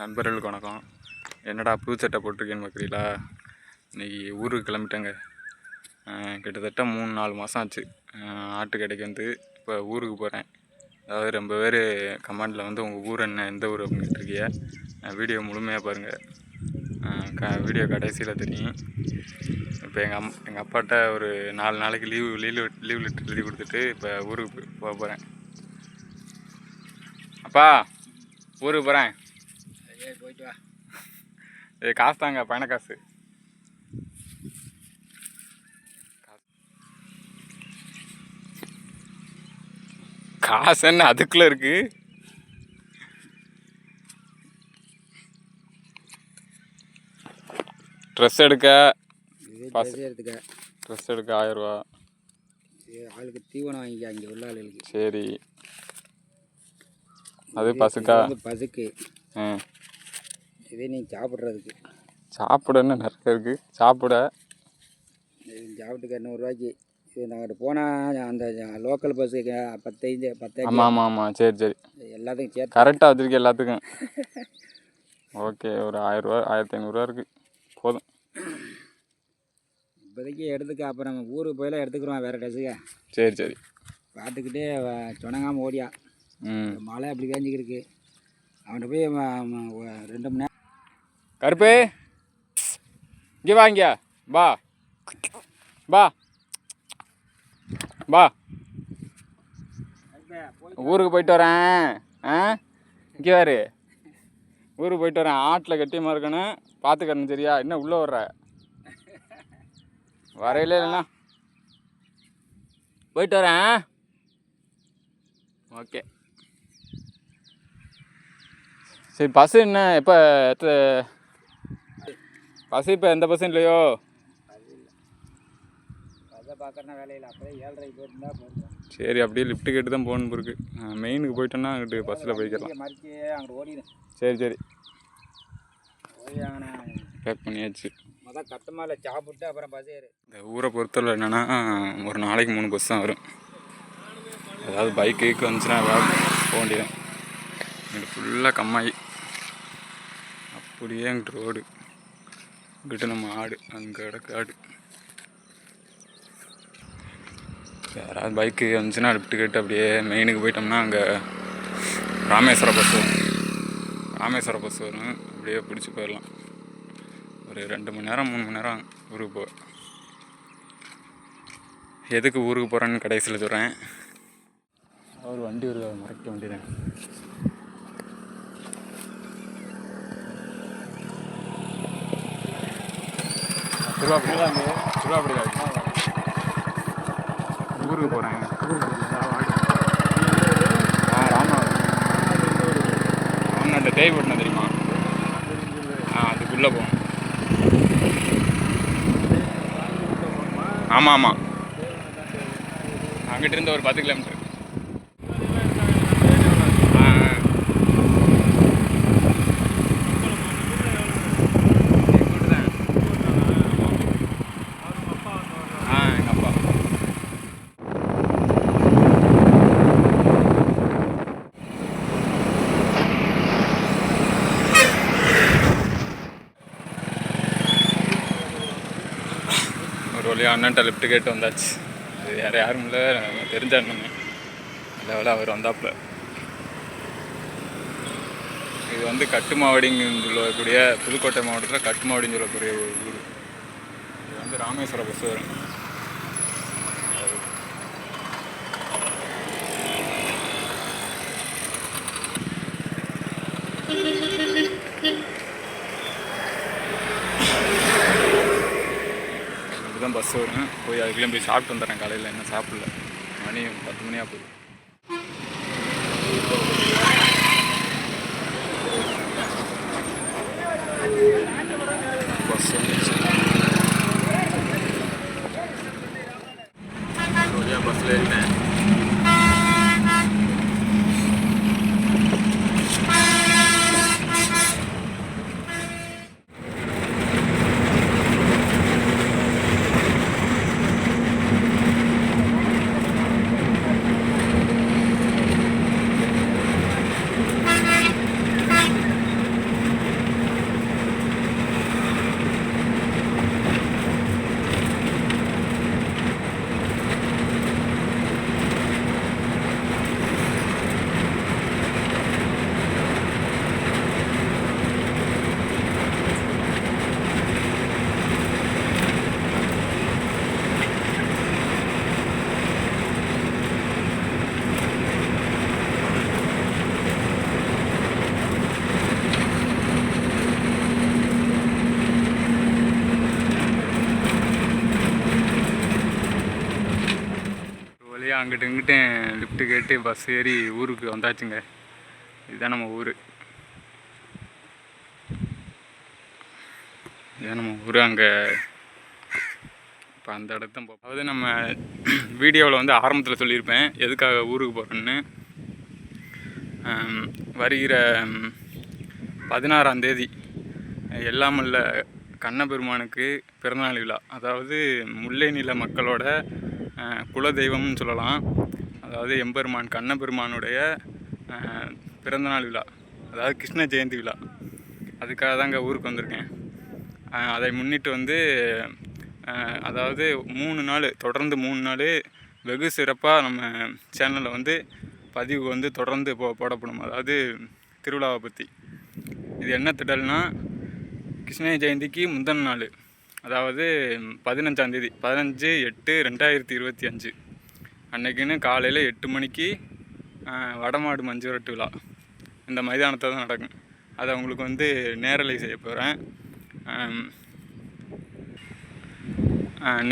நண்பர்களுக்கு வணக்கம். என்னடா புது சட்டை போட்டிருக்கேன்னு பார்க்குறீங்களா? இன்னைக்கு ஊருக்கு கிளம்பிட்டேங்க. கிட்டத்தட்ட மூணு நாலு மாதம் ஆச்சு. ஆட்டு கடைக்கு வந்து இப்போ ஊருக்கு போகிறேன் அதாவது ரொம்ப பேர் கமெண்டில் வந்து உங்கள் ஊர் என்ன எந்த ஊர் அப்படின்னு இருக்கீங்க வீடியோ முழுமையாக பாருங்கள் க வீடியோ கடைசியில் தெரியும். இப்போ எங்கள் அம் எங்கள் அப்பாட்ட ஒரு நாலு நாளைக்கு லீவு லீவு லீவ் லெட்டர் எழுதி கொடுத்துட்டு இப்போ ஊருக்கு போய் போக போகிறேன் அப்பா ஊருக்கு போகிறேன் சரி போயிட்டு வா. இது காசு தாங்க பயண காசு. காசு என்ன அதுக்குள்ள இருக்கு? ட்ரெஸ் எடுக்க. எடுத்துக்க. ட்ரெஸ் எடுக்க இது ஆளுக்கு தீவனம் வாங்கிக்க அங்கே உள்ள ஆளுகளுக்கு. சரி. அது பசுக்கா? பசுக்கு. ஆ. இதே நீ சாப்பிட்றதுக்கு. சாப்பிட என்ன நிறைய இருக்கு. சாப்பிட. சாப்பிட்டுக்க நூறுரூவாய்க்கு இது நாங்கள் போனால் அந்த லோக்கல் பஸ்ஸுக்கு பத்தைந்து பத்தாயிரம் ஆமாம் ஆமாம் ஆமாம் சரி சரி. எல்லாத்துக்கும் சேர்த்து. கரெக்டாக வச்சிருக்கேன் எல்லாத்துக்கும். ஓகே ஒரு ஆயிரரூவா ஆயிரத்தி ஐநூறுரூவா இருக்குது போதும். இப்போதைக்கு எடுத்துக்க. அப்புறம் நம்ம ஊருக்கு போயெல்லாம் எடுத்துக்கிறோம் வேறு ட்ரெஸ்ஸுக்கு சரி சரி. பார்த்துக்கிட்டே சொனங்காமல் ஓடியா. ம். மழை அப்படி பேஞ்சிக்கிருக்கு அவன்கிட்ட போய் ரெண்டு மணி நேரம் கருப்பு. இங்கே வா இங்கே. வா. வா. வா. ஊருக்கு போயிட்டு வரேன். ஆ? இங்கே வாரு ஊருக்கு போயிட்டு வரேன். ஆட்டில் கட்டியமாக இருக்கணும். பார்த்துக்கணும் சரியா? என்ன உள்ளே வர்ற? வரையில இல்லைண்ணா. போயிட்டு வரேன். ஓகே. சரி பஸ்ஸு என்ன? எப்போ பஸ்ஸு இப்போ எந்த பஸ்ஸும் இல்லையோ? சரி அப்படியே லிஃப்ட்டு கேட்டு தான் போகணும் இருக்கு. மெயினுக்கு போயிட்டோன்னா அங்கிட்டு பஸ்ஸில் போய்க்கலாம். சரி சரி. பேக் பண்ணியாச்சு. சாப்பிட்டு அப்புறம் பஸ் இந்த ஊரை பொறுத்தவரை என்னென்னா ஒரு நாளைக்கு மூணு பஸ் தான் வரும். ஏதாவது பைக் கீக்கு வந்துச்சுன்னா ஏதாவது போக வேண்டியதான் இங்கிட்டு ஃபுல்லாக கம்மாயி. அப்படியே அங்கிட்டு ரோடு இங்கிட்ட நம்ம ஆடு அங்கே கிடக்கு ஆடு. யாராவது பைக்கு வந்துச்சுன்னா லிஃப்ட் கேட்டு அப்படியே மெயினுக்கு போயிட்டோம்னா அங்கே ராமேஸ்வரம் பஸ் வரும். ராமேஸ்வரம் பஸ் வரும். அப்படியே பிடிச்சி போயிடலாம். ஒரு ரெண்டு மணி நேரம் மூணு மணி நேரம் ஊருக்கு போ எதுக்கு ஊருக்கு போகிறேன்னு கடைசியில் சொல்கிறேன் அவர் வண்டி ஒரு மறைக்க வண்டி தான். திருவாப்படி ஊருக்கு போகிறேன் ஆ ராமா. ராமநாட்டை தேவைப்பட்டினம் தெரியுமா? ஆ அதுக்குள்ளே போகணும் ஆமாம் ஆமாம் அங்கிட்ட இருந்து ஒரு பத்து கிலோமீட்டர் ஆ ஆ. எங்க ஊரு தான். ஆ எங்கள் அப்பா ஒரு வழியாக அண்ணன்ட்ட லிஃப்ட் கேட்டு வந்தாச்சு. இது வேறு யாரும் இல்லை தெரிஞ்ச அண்ணன். நல்ல அவர் வந்தாப்புல. இது வந்து கட்டுமாவடின்னு சொல்லக்கூடிய புதுக்கோட்டை மாவட்டத்தில் கட்டுமாவடின்னு சொல்லக்கூடிய ஒரு ஊர். இது வந்து ராமேஸ்வர பஸ் வரும் தான் பஸ் வரும் போய் அதுக்குள்ளேயும் போய் சாப்பிட்டு வந்துடுறேன். காலையில் என்ன சாப்பிடல. மணி பத்து மணியாக போகுது. பஸ் வந்துச்சு பஸ்ஸில் ஏறினேன். அங்கிட்டு இங்கிட்டு லிஃப்ட்டு கேட்டு பஸ் ஏறி ஊருக்கு வந்தாச்சுங்க. இதுதான் நம்ம ஊர். இதுதான் நம்ம ஊர் அங்கே. இப்போ அந்த இடத்த அதாவது நம்ம வீடியோவில் வந்து ஆரம்பத்தில் சொல்லியிருப்பேன் எதுக்காக ஊருக்கு போகிறேன்னு வருகிற ம், பதினாறாம் தேதி எல்லாமல்ல கண்ணபெருமானுக்கு பிறந்தநாள் விழா. அதாவது முல்லை நில மக்களோட குலதெய்வம்னு சொல்லலாம். அதாவது எம்பெருமான் கண்ணபெருமானுடைய பிறந்தநாள் விழா. அதாவது கிருஷ்ண ஜெயந்தி விழா. அதுக்காக தாங்க ஊருக்கு வந்திருக்கேன். அதை முன்னிட்டு வந்து அதாவது மூணு நாள் தொடர்ந்து மூணு நாள் வெகு சிறப்பாக நம்ம சேனலில் வந்து பதிவு வந்து தொடர்ந்து போ போடப்படும். அதாவது திருவிழாவை பற்றி இது என்ன திடல்னால் கிருஷ்ண ஜெயந்திக்கு முந்தன் நாள். அதாவது பதினஞ்சாந்தேதி பதினஞ்சு எட்டு ரெண்டாயிரத்தி இருபத்தி அஞ்சு. அன்னைக்குன்னு காலையில் எட்டு மணிக்கு வடமாடு மஞ்சு விரட்டு விழா. இந்த மைதானத்தில் தான் நடக்கும். அதை உங்களுக்கு வந்து நேரலை செய்ய போகிறேன்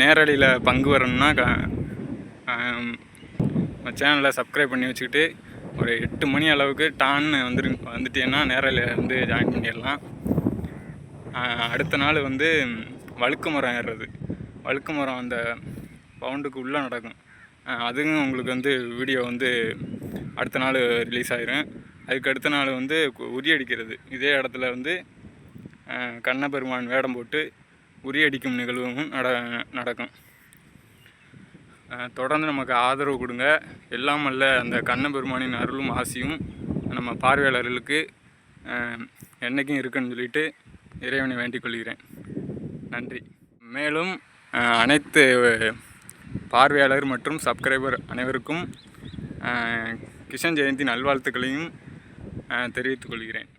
நேரலையில் பங்கு வரணும்னா சேனலை சப்ஸ்கிரைப் பண்ணி வச்சுக்கிட்டு ஒரு எட்டு மணி அளவுக்கு டான்னு வந்துரு வந்துட்டேன்னா நேரலையில் வந்து ஜாயின் பண்ணிடலாம். அடுத்த நாள் வந்து வழுக்கு மரம் ஏறுறது. வழுக்கு மரம் அந்த பவுண்டுக்கு உள்ளே நடக்கும். அதுவும் உங்களுக்கு வந்து வீடியோ வந்து அடுத்த நாள் ரிலீஸ் ஆயிரும். அதுக்கு அடுத்த நாள் வந்து உரி அடிக்கிறது. இதே இடத்துல வந்து கண்ணபெருமான் வேடம் போட்டு உரி அடிக்கும் நிகழ்வும் நட நடக்கும். தொடர்ந்து நமக்கு ஆதரவு கொடுங்க. எல்லாம் அல்ல அந்த கண்ணபெருமானின் அருளும் ஆசியும் நம்ம பார்வையாளர்களுக்கு என்றைக்கும் இருக்குன்னு சொல்லிட்டு இறைவனை வேண்டிக் கொள்கிறேன். நன்றி. மேலும் அனைத்து பார்வையாளர் மற்றும் சப்ஸ்கிரைபர் அனைவருக்கும் கிஷன் ஜெயந்தி நல்வாழ்த்துக்களையும் தெரிவித்துக் கொள்கிறேன்.